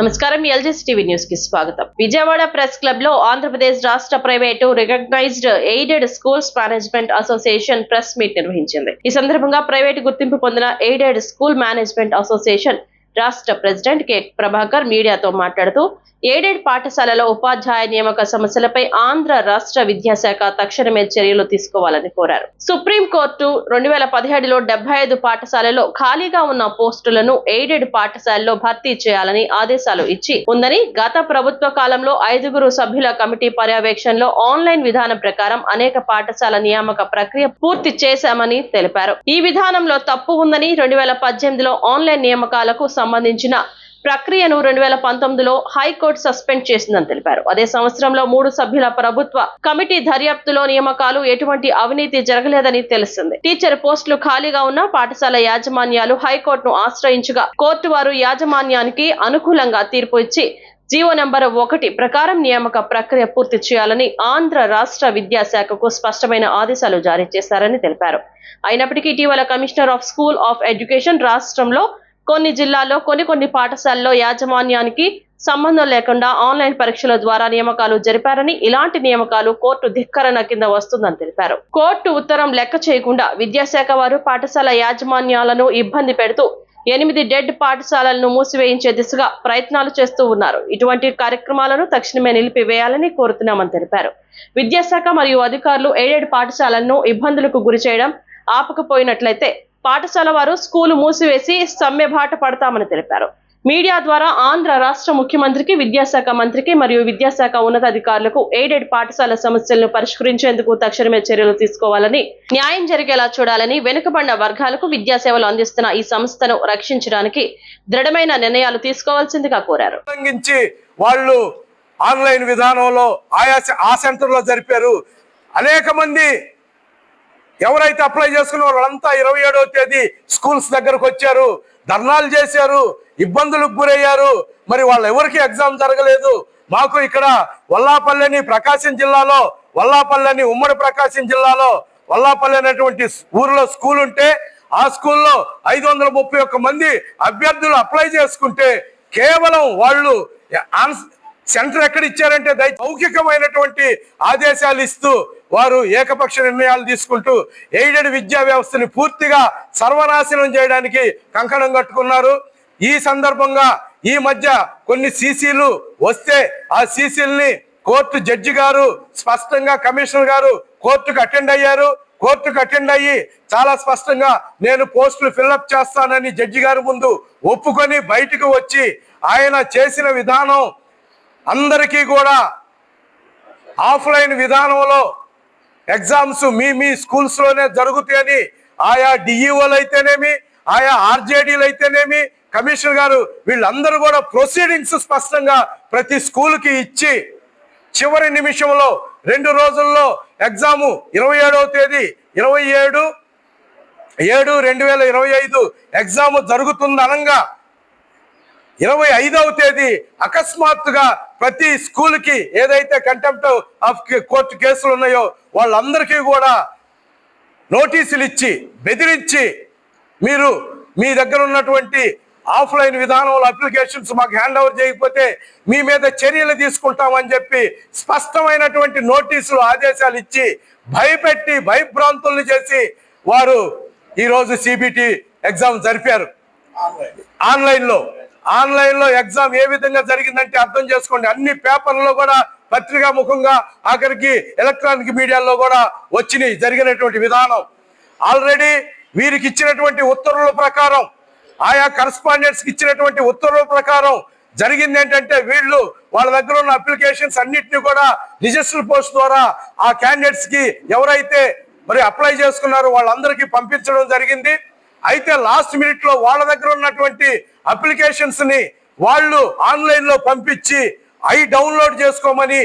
నమస్కారం LGC TV న్యూస్కి స్వాగతం. విజయవాడ ప్రెస్ క్లబ్లో ఆంధ్రప్రదేశ్ రాష్ట్ర private recognised aided schools management association press meet నిర్వహించింది. ఈ సందర్భంగా ప్రైవేటు గుర్తింపు పొందిన ఎయిడెడ్ స్కూల్ మేనేజ్మెంట్ అసోసియేషన్ రాష్ట్ర ప్రెసిడెంట్ కె. ప్రభాకర్ మీడియాతో మాట్లాడుతూ ఎయిడెడ్ పాఠశాలలో ఉపాధ్యాయ నియామక సమస్యలపై ఆంధ్ర రాష్ట్ర విద్యాశాఖ తక్షణమే చర్యలు తీసుకోవాలని కోరారు. సుప్రీం కోర్టు రెండు వేల పదిహేడులో డెబ్బై ఐదు పాఠశాలలో ఖాళీగా ఉన్న పోస్టులను ఎయిడెడ్ పాఠశాలలో భర్తీ చేయాలని ఆదేశాలు ఇచ్చి ఉందని గత ప్రభుత్వ కాలంలో ఐదుగురు సభ్యుల కమిటీ పర్యవేక్షణలో ఆన్లైన్ విధానం ప్రకారం అనేక పాఠశాల నియామక ప్రక్రియ పూర్తి చేశామని తెలిపారు. ఈ విధానంలో తప్పు ఉందని రెండు వేల పద్దెనిమిదిలో ఆన్లైన్ నియామకాలకు సంబంధించిన ప్రక్రియను రెండు వేల పంతొమ్మిదిలో హైకోర్టు సస్పెండ్ చేసిందని తెలిపారు. అదే సంవత్సరంలో మూడు సభ్యుల ప్రభుత్వ కమిటీ దర్యాప్తులో నియామకాలు ఎటువంటి అవినీతి జరగలేదని తెలిసింది. టీచర్ పోస్టులు ఖాళీగా ఉన్న పాఠశాల యాజమాన్యాలు హైకోర్టును ఆశ్రయించగా కోర్టు వారు యాజమాన్యానికి అనుకూలంగా తీర్పు ఇచ్చి జీవో నెంబర్ ఒకటి ప్రకారం నియామక ప్రక్రియ పూర్తి చేయాలని ఆంధ్ర రాష్ట్ర విద్యాశాఖకు స్పష్టమైన ఆదేశాలు జారీ చేశారని తెలిపారు. అయినప్పటికీ ఇటీవల commissioner of school of education రాష్ట్రంలో కొన్ని జిల్లాల్లో కొన్ని కొన్ని పాఠశాలలో యాజమాన్యానికి సంబంధం లేకుండా ఆన్లైన్ పరీక్షల ద్వారా నియామకాలు జరిపారని ఇలాంటి నియామకాలు కోర్టు ధిక్కరణ కింద వస్తుందని తెలిపారు. కోర్టు ఉత్తరం లెక్క చేయకుండా విద్యాశాఖ వారు పాఠశాల యాజమాన్యాలను ఇబ్బంది పెడుతూ ఎనిమిది డెడ్ పాఠశాలలను మూసివేయించే దిశగా ప్రయత్నాలు చేస్తూ ఉన్నారు. ఇటువంటి కార్యక్రమాలను తక్షణమే నిలిపివేయాలని కోరుతున్నామని తెలిపారు. విద్యాశాఖ మరియు అధికారులు ఎయిడెడ్ పాఠశాలలను ఇబ్బందులకు గురి చేయడం ఆపకపోయినట్లయితే పాఠశాల వారు స్కూలు మూసివేసి సమ్మె బాట పడతామని తెలిపారు. మీడియా ద్వారా ఆంధ్ర రాష్ట్ర ముఖ్యమంత్రికి విద్యాశాఖ మంత్రికి మరియు విద్యాశాఖ ఉన్నతాధికారులకు ఎయిడెడ్ పాఠశాల సమస్యలను పరిష్కరించేందుకు తక్షణమే చర్యలు తీసుకోవాలని న్యాయం జరిగేలా చూడాలని వెనుకబడిన వర్గాలకు విద్యాసేవలు అందిస్తున్న ఈ సంస్థను రక్షించడానికి దృఢమైన నిర్ణయాలు తీసుకోవాల్సిందిగా కోరారు. వాళ్ళు ఆన్లైన్ విధానంలో ఆయా ఆ సెంటర్లో జరిపారు. అనేక మంది ఎవరైతే అప్లై చేసుకున్న వాళ్ళంతా ఇరవై ఏడవ తేదీ స్కూల్స్ దగ్గరకు వచ్చారు. ధర్నాలు చేశారు. ఇబ్బందులకు గురయ్యారు. మరి వాళ్ళు ఎవరికి ఎగ్జామ్ జరగలేదు? మాకు ఇక్కడ వల్లాపల్లెని ప్రకాశం జిల్లాలో వల్లాపల్లెని ఉమ్మడి ప్రకాశం జిల్లాలో వల్లాపల్లి అనేటువంటి ఊర్లో స్కూల్ ఉంటే ఆ స్కూల్లో ఐదు వందల ముప్పై ఒక్క మంది అభ్యర్థులు అప్లై చేసుకుంటే కేవలం వాళ్ళు సెంటర్ ఎక్కడ ఇచ్చారంటే దయ మౌఖికమైనటువంటి ఆదేశాలు ఇస్తూ వారు ఏకపక్ష నిర్ణయాలు తీసుకుంటూ ఎయిడెడ్ విద్యా వ్యవస్థని పూర్తిగా సర్వనాశనం చేయడానికి కంకణం కట్టుకున్నారు. ఈ సందర్భంగా ఈ మధ్య కొన్ని సీసీలు వస్తే ఆ సీసీల్ని కోర్టు జడ్జి గారు స్పష్టంగా కమిషనర్ గారు కోర్టుకు అటెండ్ అయ్యారు. కోర్టుకు అటెండ్ అయ్యి చాలా స్పష్టంగా నేను పోస్టులు ఫిల్అప్ చేస్తానని జడ్జి గారి ముందు ఒప్పుకొని బయటకు వచ్చి ఆయన చేసిన విధానం అందరికీ కూడా ఆఫ్లైన్ విధానంలో ఎగ్జామ్స్ మీ మీ స్కూల్స్లోనే జరుగుతాయని ఆయా డిఈఓలు అయితేనేమి ఆయా ఆర్జేడీలు అయితేనేమి కమిషనర్ గారు వీళ్ళందరూ కూడా ప్రొసీడింగ్స్ స్పష్టంగా ప్రతి స్కూల్కి ఇచ్చి చివరి నిమిషంలో రెండు రోజుల్లో ఎగ్జాము ఇరవై ఏడవ తేదీ ఇరవై ఏడు ఏడు రెండు వేల ఇరవై ఐదు ఎగ్జామ్ జరుగుతుంది అనంగా ఇరవై ఐదవ తేదీ అకస్మాత్తుగా ప్రతి స్కూల్కి ఏదైతే కంటెంప్ట్ ఆఫ్ కోర్టు కేసులు ఉన్నాయో వాళ్ళందరికీ కూడా నోటీసులు ఇచ్చి బెదిరించి మీరు మీ దగ్గర ఉన్నటువంటి ఆఫ్లైన్ విధానంలో అప్లికేషన్స్ మాకు హ్యాండ్ ఓవర్ చేయకపోతే మీ మీద చర్యలు తీసుకుంటామని చెప్పి స్పష్టమైనటువంటి నోటీసులు ఆదేశాలు ఇచ్చి భయపెట్టి భయభ్రాంతుల్ని చేసి వారు ఈరోజు సిబిటి ఎగ్జామ్ జరిపారు. ఆన్లైన్ ఆన్లైన్లో ఆన్లైన్లో ఎగ్జామ్ ఏ విధంగా జరిగిందంటే అర్థం చేసుకోండి. అన్ని పేపర్లో కూడా పత్రికా ముఖంగా ఆఖరికి ఎలక్ట్రానిక్ మీడియాలో కూడా వచ్చినాయి జరిగినటువంటి విధానం. ఆల్రెడీ వీరికి ఇచ్చినటువంటి ఉత్తర్వుల ప్రకారం ఆయా కరస్పాండెంట్స్ ఇచ్చినటువంటి ఉత్తర్వుల ప్రకారం జరిగింది ఏంటంటే వీళ్ళు వాళ్ళ దగ్గర ఉన్న అప్లికేషన్స్ అన్నిటిని కూడా రిజిస్టర్ పోస్ట్ ద్వారా ఆ క్యాండిడేట్స్కి ఎవరైతే మరి అప్లై చేసుకున్నారో వాళ్ళందరికీ పంపించడం జరిగింది. అయితే లాస్ట్ మినిట్లో వాళ్ళ దగ్గర ఉన్నటువంటి అప్లికేషన్స్ని వాళ్ళు ఆన్లైన్లో పంపించి అవి డౌన్లోడ్ చేసుకోమని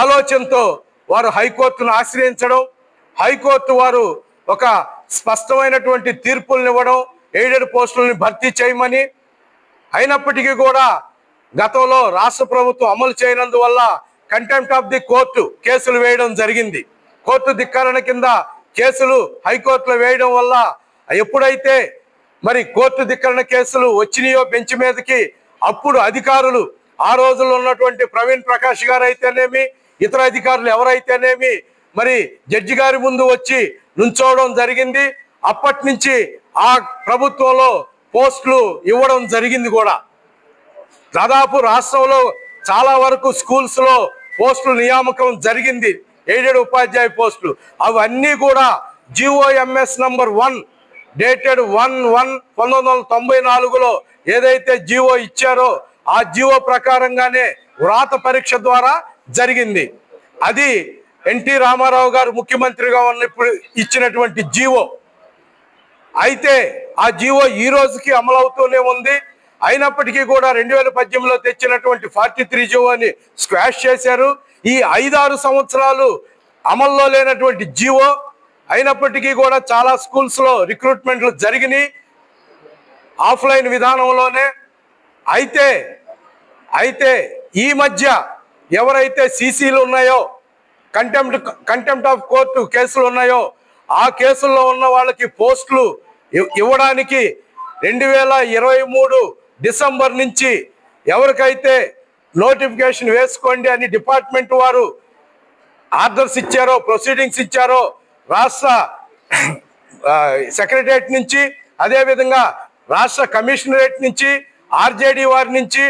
ఆలోచనతో వారు హైకోర్టును ఆశ్రయించడం హైకోర్టు వారు ఒక స్పష్టమైనటువంటి తీర్పులను ఇవ్వడం ఎయిడెడ్ పోస్టులని భర్తీ చేయమని. అయినప్పటికీ కూడా గతంలో రాష్ట్ర ప్రభుత్వం అమలు చేయనందువల్ల కంటెంప్ట్ ఆఫ్ ది కోర్టు కేసులు వేయడం జరిగింది. కోర్టు ధిక్కరణ కింద కేసులు హైకోర్టులో వేయడం వల్ల ఎప్పుడైతే మరి కోర్టు ధిక్కరణ కేసులు వచ్చినాయో బెంచ్ మీదకి అప్పుడు అధికారులు ఆ రోజుల్లో ఉన్నటువంటి ప్రవీణ్ ప్రకాష్ గారు అయితేనేమి ఇతర అధికారులు ఎవరైతేనేమి మరి జడ్జి గారి ముందు వచ్చి నుంచోవడం జరిగింది. అప్పటి నుంచి ఆ ప్రభుత్వంలో పోస్టులు ఇవ్వడం జరిగింది కూడా. దాదాపు రాష్ట్రంలో చాలా వరకు స్కూల్స్లో పోస్టులు నియామకం జరిగింది. ఎయిడెడ్ ఉపాధ్యాయ పోస్టులు. అవన్నీ కూడా G O M S number one dated one one పంతొమ్మిది వందల తొంభై నాలుగులో ఏదైతే జీవో ఇచ్చారో ఆ జీవో ప్రకారంగానే వ్రాత పరీక్ష ద్వారా జరిగింది. అది ఎన్టీ రామారావు గారు ముఖ్యమంత్రిగా ఉన్నప్పుడు ఇచ్చినటువంటి జీవో. అయితే ఆ జీవో ఈ రోజుకి అమలవుతూనే ఉంది. అయినప్పటికీ కూడా రెండు వేల పద్దెనిమిదిలో తెచ్చినటువంటి ఫార్టీ త్రీ జీవోని స్క్వాష్ చేశారు. ఈ ఐదారు సంవత్సరాలు అమల్లో లేనటువంటి జీవో అయినప్పటికీ కూడా చాలా స్కూల్స్లో రిక్రూట్మెంట్లు జరిగినాయి. ఆఫ్లైన్ విధానంలోనే అయితే అయితే ఈ మధ్య ఎవరైతే సీసీలు ఉన్నాయో కంటెంప్ట్ కంటెంప్ట్ ఆఫ్ కోర్టు కేసులు ఉన్నాయో ఆ కేసుల్లో ఉన్న వాళ్ళకి పోస్టులు ఇవ్వడానికి రెండు వేల ఇరవై మూడు డిసెంబర్ నుంచి ఎవరికైతే నోటిఫికేషన్ వేసుకోండి అని డిపార్ట్మెంట్ వారు ఆర్డర్స్ ఇచ్చారో ప్రొసీడింగ్స్ ఇచ్చారో రాష్ట్ర సెక్రటరియట్ నుంచి అదేవిధంగా రాష్ట్ర కమిషనరేట్ నుంచి ఆర్జేడీ వారి నుంచి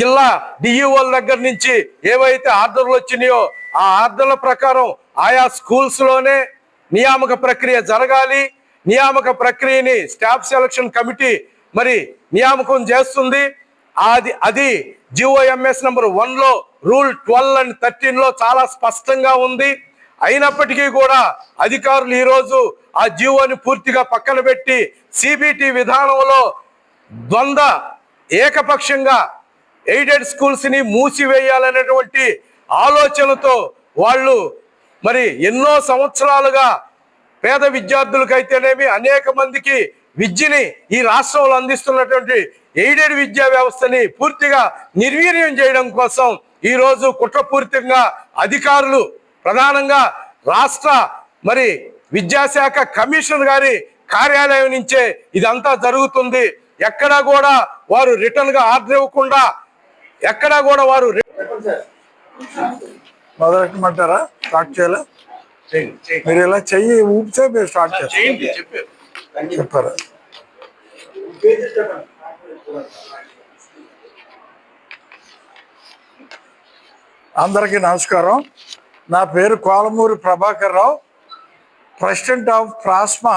జిల్లా డిఈఓల దగ్గర నుంచి ఏవైతే ఆర్డర్లు వచ్చినాయో ఆ ఆర్డర్ల ప్రకారం ఆయా స్కూల్స్లోనే నియామక ప్రక్రియ జరగాలి. నియామక ప్రక్రియని స్టాఫ్ సెలక్షన్ కమిటీ మరి నియామకం చేస్తుంది. అది అది G O M S number వన్లో రూల్ ట్వెల్వ్ అండ్ థర్టీన్లో చాలా స్పష్టంగా ఉంది. అయినప్పటికీ కూడా అధికారులు ఈరోజు ఆ జీవోని పూర్తిగా పక్కన పెట్టి సిబిటి విధానంలో ద్వంద్వ ఏకపక్షంగా ఎయిడెడ్ స్కూల్స్ని మూసివేయాలనేటువంటి ఆలోచనతో వాళ్ళు మరి ఎన్నో సంవత్సరాలుగా పేద విద్యార్థులకైతేనేమి అనేక మందికి విద్యని ఈ రాష్ట్రంలో అందిస్తున్నటువంటి ఎయిడెడ్ విద్యా వ్యవస్థని పూర్తిగా నిర్వీర్యం చేయడం కోసం ఈరోజు కుట్రపూర్తిగా కుట్రపూరితంగా అధికారులు ప్రధానంగా రాష్ట్ర మరి విద్యాశాఖ కమిషనర్ గారి కార్యాలయం నుంచే ఇదంతా జరుగుతుంది. ఎక్కడా కూడా వారు రిటర్న్గా ఆర్డర్ ఇవ్వకుండా ఎక్కడా కూడా వారు మొదలెట్టమంటారా? స్టార్ట్ చేయాలా? మీరు ఇలా చెయ్యి ఊపితే మీరు స్టార్ట్ చేస్తారు. చెప్పారా? అందరికీ నమస్కారం. నా పేరు Kolamuri Prabhakar Rao. President of PRASMA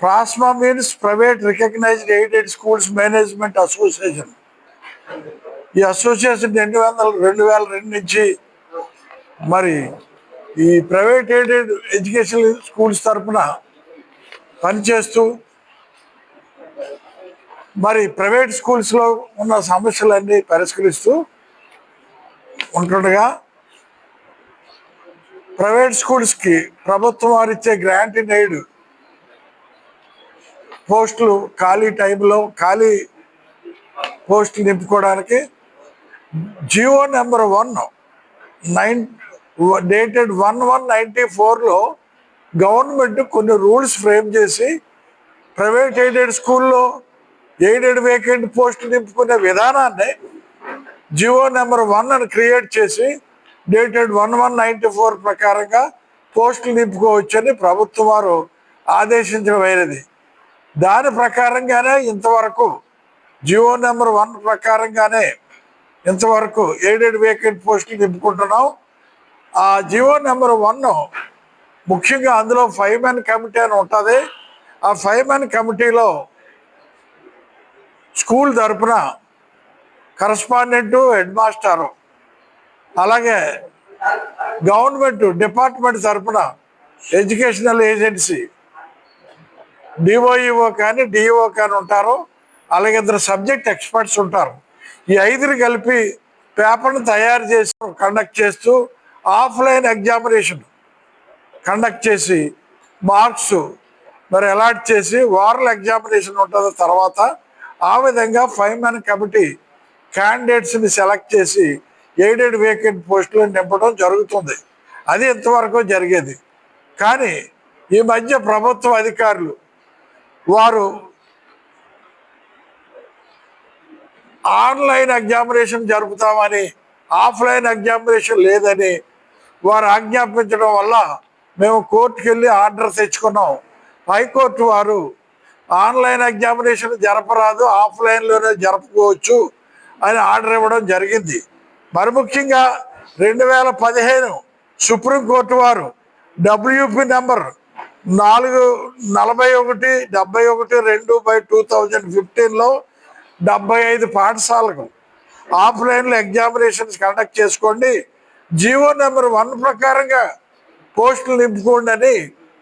PRASMA means private recognised aided schools management association. ఈ అసోసియేషన్ రెండు వందల రెండు వేల రెండు నుంచి మరి ఈ ప్రైవేట్ ఎయిడెడ్ ఎడ్యుకేషన్ స్కూల్స్ తరఫున పనిచేస్తూ మరి ప్రైవేట్ స్కూల్స్లో ఉన్న సమస్యలన్నీ పరిష్కరిస్తూ ఉంటుండగా ప్రైవేట్ స్కూల్స్కి ప్రభుత్వం వారు ఇచ్చే గ్రాంట్ ఇన్ ఎయిడ్ పోస్టులు ఖాళీ టైంలో ఖాళీ పోస్టులు నింపుకోవడానికి G O number one nine dated one one ninety ఫోర్లో గవర్నమెంట్ కొన్ని రూల్స్ ఫ్రేమ్ చేసి ప్రైవేట్ ఎయిడెడ్ స్కూల్లో ఎయిడెడ్ వేకెంట్ పోస్ట్ నింపుకునే విధానాన్ని జియో నెంబర్ వన్ అని క్రియేట్ చేసి dated one one ninety four ప్రకారంగా పోస్టులు నింపుకోవచ్చని ప్రభుత్వం వారు ఆదేశించడమైనది. దాని ప్రకారంగానే ఇంతవరకు జియో నెంబర్ వన్ ప్రకారంగానే ఇంతవరకు ఎయిడెడ్ వేకెంట్ పోస్టులు నింపుకుంటున్నాం. ఆ జియో నెంబర్ వన్ ముఖ్యంగా అందులో ఫైవ్ మెన్ కమిటీ అని ఉంటుంది. ఆ ఫైవ్ మెన్ కమిటీలో స్కూల్ తరపున కరస్పాండెంటు హెడ్ మాస్టరు అలాగే గవర్నమెంట్ డిపార్ట్మెంట్ తరపున educational agency D E O కానీ డిఓ కానీ ఉంటారు అలాగే ఇద్దరు సబ్జెక్ట్ ఎక్స్పర్ట్స్ ఉంటారు. ఈ ఐదుని కలిపి పేపర్ను తయారు చేసి కండక్ట్ చేస్తూ ఆఫ్లైన్ ఎగ్జామినేషన్ కండక్ట్ చేసి మార్క్స్ మరి అలాట్ చేసి వారల్ ఎగ్జామినేషన్ ఉంటుంది తర్వాత ఆ విధంగా ఫైవ్ మ్యాన్ కమిటీ క్యాండిడేట్స్ని సెలెక్ట్ చేసి ఎయిడెడ్ వేకెంట్ పోస్టులు నింపడం జరుగుతుంది. అది ఇంతవరకు జరిగేది. కానీ ఈ మధ్య ప్రభుత్వ అధికారులు వారు ఆన్లైన్ ఎగ్జామినేషన్ జరుపుతామని ఆఫ్లైన్ ఎగ్జామినేషన్ లేదని వారు ఆజ్ఞాపించడం వల్ల మేము కోర్టుకు వెళ్ళి ఆర్డర్ తెచ్చుకున్నాం. హైకోర్టు వారు ఆన్లైన్ ఎగ్జామినేషన్ జరపరాదు ఆఫ్లైన్లోనే జరుపుకోవచ్చు అని ఆర్డర్ ఇవ్వడం జరిగింది. మరి ముఖ్యంగా రెండు వేల పదిహేను సుప్రీంకోర్టు వారు డబ్ల్యూపీ నెంబర్ నాలుగు నలభై ఒకటి డెబ్బై ఒకటి రెండు బై టూ థౌజండ్ ఫిఫ్టీన్లో డెబ్బై ఐదు పాఠశాలకు ఆఫ్లైన్లో ఎగ్జామినేషన్స్ కండక్ట్ చేసుకోండి. జీవో నెంబర్ వన్ ప్రకారంగా పోస్టులు నింపుకోండి అని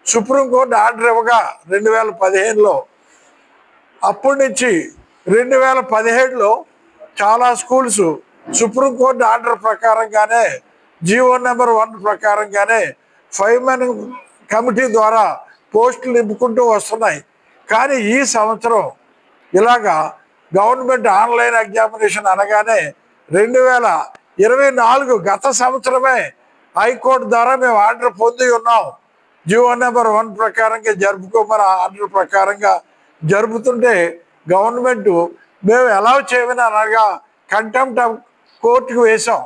సుప్రీంకోర్టు ఆర్డర్ ఇవ్వగా రెండు వేల పదిహేనులో అప్పటి నుంచి రెండు వేల పదిహేడులో చాలా స్కూల్స్ సుప్రీంకోర్టు ఆర్డర్ ప్రకారంగానే జీవో నెంబర్ వన్ ప్రకారంగానే ఫైవ్ మెన్ కమిటీ ద్వారా పోస్టులు నింపుకుంటూ వస్తున్నాయి. కానీ ఈ సంవత్సరం ఇలాగా గవర్నమెంట్ ఆన్లైన్ ఎగ్జామినేషన్ అనగానే రెండు వేల ఇరవై నాలుగు గత సంవత్సరమే హైకోర్టు ద్వారా మేము ఆర్డర్ పొంది ఉన్నాం. జీవో నెంబర్ వన్ ప్రకారంగా జరుపుకోమని ఆర్డర్ ప్రకారంగా జరుపుతుంటే గవర్నమెంట్ మేము ఎలా చేయమని అనగా కంటెంప్ట్ ఆఫ్ కోర్టుకు వేశాం.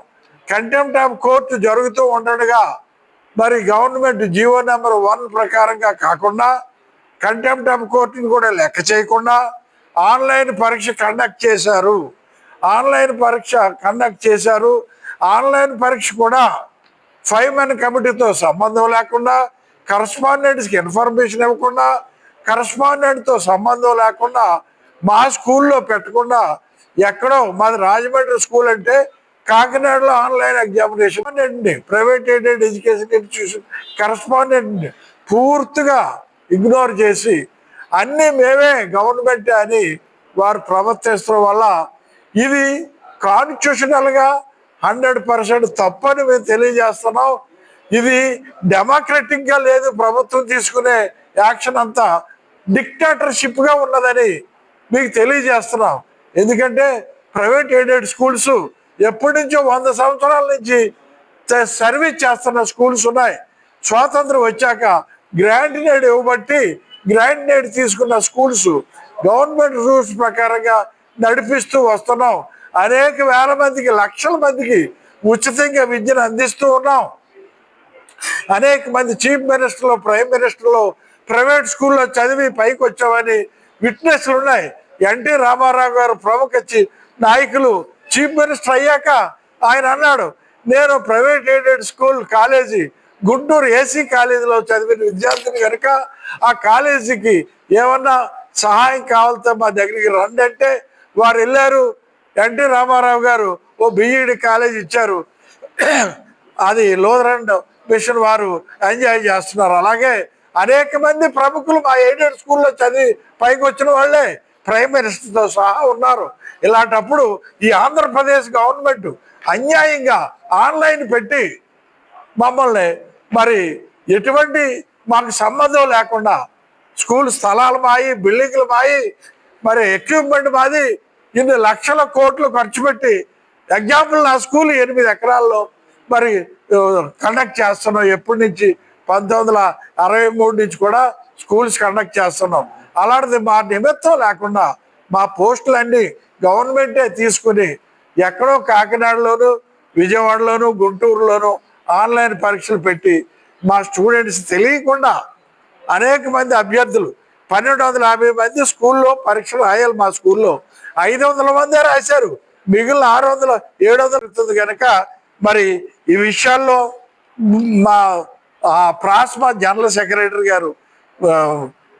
కంటెంప్ట్ ఆఫ్ కోర్టు జరుగుతూ ఉండగా మరి గవర్నమెంట్ జీవో నెంబర్ వన్ ప్రకారంగా కాకుండా కంటెంప్ట్ ఆఫ్ కోర్టుని కూడా లెక్క చేయకుండా ఆన్లైన్ పరీక్ష కండక్ట్ చేశారు. ఆన్లైన్ పరీక్ష కండక్ట్ చేశారు. ఆన్లైన్ పరీక్ష కూడా ఫైవ్ మెన్ కమిటీతో సంబంధం లేకుండా కరస్పాండెంట్స్కి ఇన్ఫర్మేషన్ ఇవ్వకుండా కరస్పాండెంట్తో సంబంధం లేకుండా మా స్కూల్లో పెట్టకుండా ఎక్కడో మాది రాజమండ్రి స్కూల్ అంటే కాకినాడలో ఆన్లైన్ ఎగ్జామినేషన్ అండి private aided education institution correspondent పూర్తిగా ఇగ్నోర్ చేసి అన్నీ మేమే గవర్నమెంట్ అని వారు ప్రవర్తిస్తడం వల్ల ఇది కాన్స్టిట్యూషనల్గా హండ్రెడ్ పర్సెంట్ తప్పని మేము తెలియజేస్తున్నాం. ఇది డెమోక్రటిక్గా లేదు ప్రభుత్వం తీసుకునే యాక్షన్ అంతా డిక్టేటర్షిప్గా ఉన్నదని మీకు తెలియజేస్తున్నాం. ఎందుకంటే ప్రైవేట్ ఎయిడెడ్ స్కూల్స్ ఎప్పటి నుంచో వంద సంవత్సరాల నుంచి సర్వీస్ చేస్తున్న స్కూల్స్ ఉన్నాయి. స్వాతంత్రం వచ్చాక గ్రాంట్ నేడ్ ఇవ్వబట్టి గ్రాంట్ నేడ్ తీసుకున్న స్కూల్స్ గవర్నమెంట్ రూల్స్ ప్రకారంగా నడిపిస్తూ వస్తున్నాం. అనేక వేల మందికి లక్షల మందికి ఉచితంగా విద్యను అందిస్తూ ఉన్నాం. అనేక మంది చీఫ్ మినిస్టర్లు ప్రైమ్ మినిస్టర్లు ప్రైవేట్ స్కూల్లో చదివి పైకి వచ్చామని విట్నెస్లు ఉన్నాయి. ఎన్టీ రామారావు గారు ప్రముఖ నాయకులు చీఫ్ మినిస్టర్ అయ్యాక ఆయన అన్నాడు నేను private aided school college Guntur A C కాలేజీలో చదివిన విద్యార్థిని కనుక ఆ కాలేజీకి ఏమన్నా సహాయం కావాలితే మా దగ్గరికి రండి అంటే వారు వెళ్ళారు. ఎన్టీ రామారావు గారు ఓ బిఈడి కాలేజ్ ఇచ్చారు. అది లోదరండ్ మిషన్ వారు ఎంజాయ్ చేస్తున్నారు. అలాగే అనేక మంది ప్రముఖులు మా ఎయిడెడ్ స్కూల్లో చదివి పైకి వచ్చిన వాళ్ళే. ప్రైమ్ మినిస్టర్తో సహా ఉన్నారు. ఇలాంటప్పుడు ఈ ఆంధ్రప్రదేశ్ గవర్నమెంట్ అన్యాయంగా ఆన్లైన్ పెట్టి మమ్మల్ని మరి ఎటువంటి మాకు సంబంధం లేకుండా స్కూల్ స్థలాలు మాయి బిల్డింగ్లు మాయి మరి ఎక్విప్మెంట్ మాది ఇన్ని లక్షల కోట్లు ఖర్చు పెట్టి ఎగ్జాంపుల్ నా స్కూల్ ఎనిమిది ఎకరాల్లో మరి కండక్ట్ చేస్తున్నాం. ఎప్పటి నుంచి? పంతొమ్మిది వందల అరవై మూడు నుంచి కూడా స్కూల్స్ కండక్ట్ చేస్తున్నాం. అలాంటిది మా నిమిత్తం లేకుండా మా పోస్టులన్నీ గవర్నమెంటే తీసుకుని ఎక్కడో కాకినాడలోను విజయవాడలోను గుంటూరులోను ఆన్లైన్ పరీక్షలు పెట్టి మా స్టూడెంట్స్ తెలియకుండా అనేక మంది అభ్యర్థులు పన్నెండు వందల యాభై మంది స్కూల్లో పరీక్షలు రాయాలి మా స్కూల్లో. ఐదు వందల మందే రాశారు. మిగిలిన ఆరు వందల ఏడు వందలు ఉంటుంది కనుక మరి ఈ విషయాల్లో మా ప్రాస్మా జనరల్ సెక్రటరీ గారు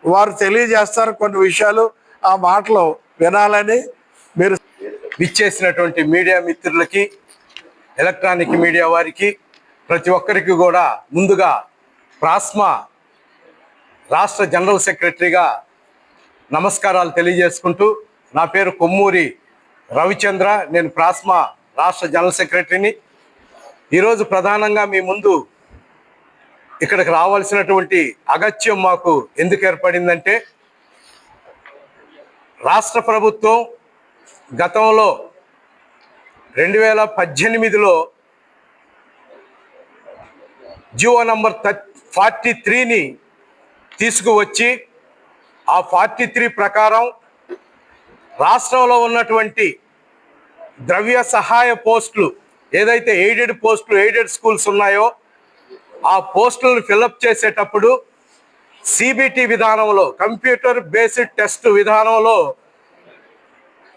వారు తెలియజేస్తారు కొన్ని విషయాలు ఆ మాటలు వినాలని మీరు ఇచ్చేసినటువంటి మీడియా మిత్రులకి ఎలక్ట్రానిక్ మీడియా వారికి ప్రతి ఒక్కరికి కూడా ముందుగా ప్రాస్మా రాష్ట్ర జనరల్ సెక్రటరీగా నమస్కారాలు తెలియజేసుకుంటూ నా పేరు కొమ్మూరి రవిచంద్ర. నేను ప్రాస్మా రాష్ట్ర జనరల్ సెక్రటరీని. ఈరోజు ప్రధానంగా మీ ముందు ఇక్కడికి రావాల్సినటువంటి అగత్యం మాకు ఎందుకు ఏర్పడిందంటే రాష్ట్ర ప్రభుత్వం గతంలో రెండు వేల పద్దెనిమిదిలో జియో నంబర్ ఫార్టీ త్రీని తీసుకువచ్చి ఆ ఫార్టీ త్రీ ప్రకారం రాష్ట్రంలో ఉన్నటువంటి ద్రవ్య సహాయ పోస్టులు ఏదైతే ఎయిడెడ్ పోస్టులు ఎయిడెడ్ స్కూల్స్ ఉన్నాయో ఆ పోస్టులను ఫిలప్ చేసేటప్పుడు సిబిటి విధానంలో కంప్యూటర్ బేస్డ్ టెస్ట్ విధానంలో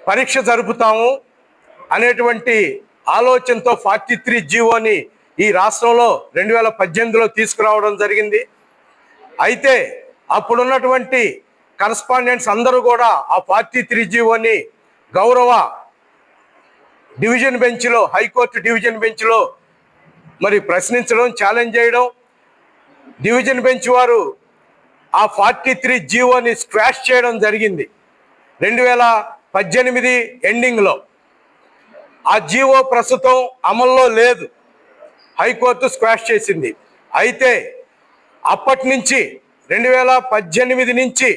పరీక్ష జరుపుతాము అనేటువంటి ఆలోచనతో ఫార్టీ త్రీ జీవోని ఈ రాష్ట్రంలో రెండు వేల పద్దెనిమిదిలో తీసుకురావడం జరిగింది. అయితే అప్పుడున్నటువంటి కరస్పాండెంట్స్ అందరూ కూడా ఆ ఫార్టీ త్రీ జీవోని గౌరవ డివిజన్ బెంచ్లో హైకోర్టు డివిజన్ బెంచ్లో మరి ప్రశ్నించడం ఛాలెంజ్ చేయడం. డివిజన్ బెంచ్ వారు ఆ ఫార్టీ త్రీ జీవోని స్క్వాష్ చేయడం జరిగింది. రెండు వేల పద్దెనిమిది ఎండింగ్లో ఆ జీవో ప్రస్తుతం అమల్లో లేదు. హైకోర్టు స్క్వాష్ చేసింది. అయితే అప్పటి నుంచి రెండు వేల పద్దెనిమిది నుంచి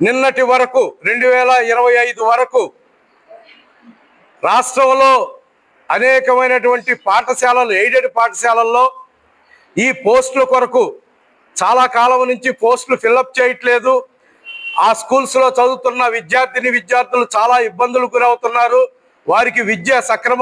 నిన్నటి వరకు రెండు వేల ఇరవై ఐదు వరకు రాష్ట్రంలో అనేకమైనటువంటి పాఠశాలలు ఎయిడెడ్ పాఠశాలల్లో ఈ పోస్టుల కొరకు చాలా కాలం నుంచి పోస్టులు ఫిల్అప్ చేయట్లేదు. ఆ స్కూల్స్లో చదువుతున్న విద్యార్థిని విద్యార్థులు చాలా ఇబ్బందులు గురవుతున్నారు. వారికి విద్య సక్రమం